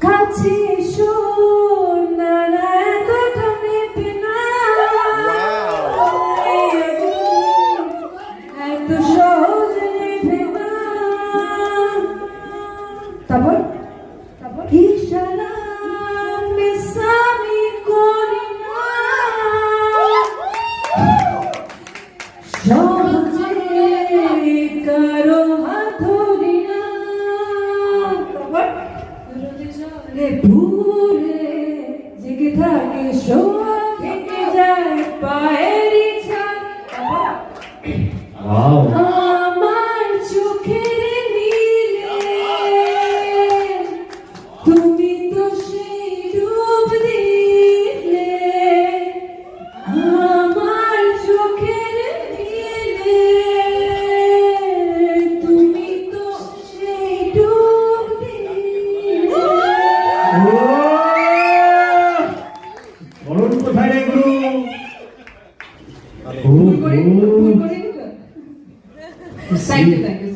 কাছে এসো তারপর? তারপর? ইশারা মিস আমি করি না ভুলে জেগে থাকে শোয়া থেকে যায় পায়ের ভুল করে ভুল করে থ্যাংক ইউ থ্যাংক ইউ